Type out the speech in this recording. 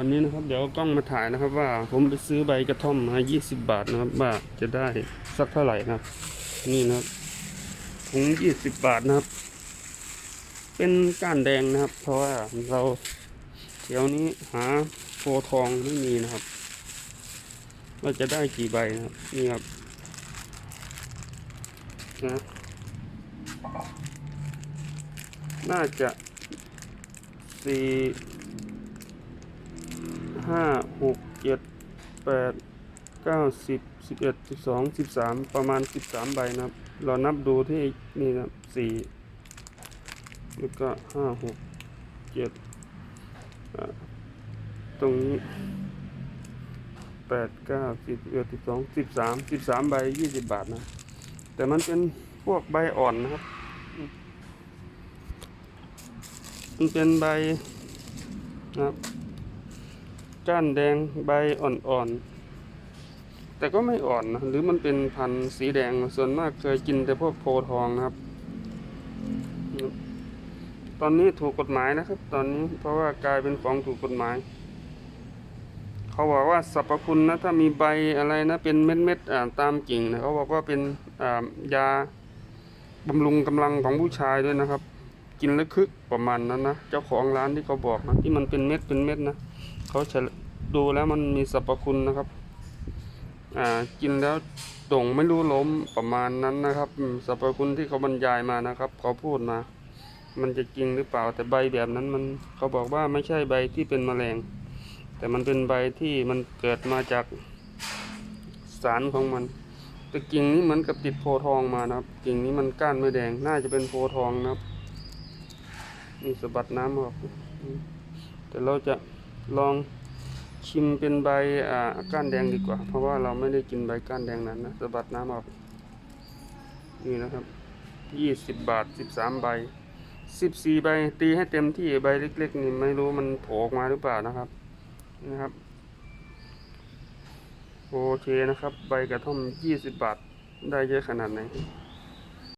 วันนี้นะครับเดี๋ยวกล้องมาถ่ายนะครับ ว่าผมไปซื้อใบกระท่อมมา 20 บาทนะครับว่าจะได้สักเท่าไหร่นะครับ นี่นะครับถุง 20 บาทนะครับ เป็นก้านแดงนะครับ เพราะว่าเราเดี๋ยวนี้หาโพทองไม่มีนะครับว่าจะได้กี่ใบนะครับ นี่ครับนะน่าจะสี่ ห้าหกเจ็ดแปดเก้าสิบสิบเอ็ดสิบสองสิบสามประมาณสิบสามใบนะครับ เรานับดูที่นี่นะสี่แล้วก็ห้าหกเจ็ดตรงนี้แปดเก้าสิบเอ็ดสิบสองสิบสามสิบสามใบยี่สิบบาทนะ แต่มันเป็นพวกใบอ่อนนะครับ มันเป็นใบนะครับ ก้านแดงใบอ่อนๆ แต่ก็ไม่อ่อนนะ หรือมันเป็นพันธุ์สีแดง ส่วนมากเคยกินแต่พวกโพทองนะครับ ตอนนี้ถูกกฎหมายนะครับ ตอนนี้เพราะว่ากลายเป็นของถูกกฎหมาย เขาบอกว่าสรรพคุณนะ ถ้ามีใบอะไรนะ เป็นเม็ดๆตามกิ่งนะเขาบอกว่าเป็นยาบำรุงกำลังของผู้ชายด้วยนะครับ กินแล้วคึกประมาณนั้นนะ เจ้าของร้านที่เขาบอกนะที่มันเป็นเม็ดเป็นเม็ดนะ เขาดูแล้วมันมีสรรพคุณนะครับ อ่ากินแล้วโด่งไม่รู้ล้มประมาณนั้นนะครับสรรพคุณที่เขาบรรยายมานะครับเขาพูดมา มันจะจริงหรือเปล่าแต่ใบแบบนั้นมันเขาบอกว่าไม่ใช่ใบที่เป็นแมลง แต่มันเป็นใบที่มันเกิดมาจากสารของมันแต่กิ่งนี้เหมือนกับติดโพทองมานะครับ กิ่งนี้มันก้านไม่แดงน่าจะเป็นโพทองนะครับนี่สะบัดน้ำออกแต่เราจะ ลองชิมเป็นใบอ่าก้านแดงดีกว่า เพราะว่าเราไม่ได้กินใบก้านแดงนั้นนะสะบัดน้ำออกนี่นะครับยี่สิบบาทสิบสามใบสิบสี่ใบตีให้เต็มที่ใบเล็ก ๆ นี่ไม่รู้มันโผล่ออกมาหรือเปล่านะครับนะครับ โอเคนะครับ ใบกระท่อมยี่สิบบาทได้เยอะขนาดไหน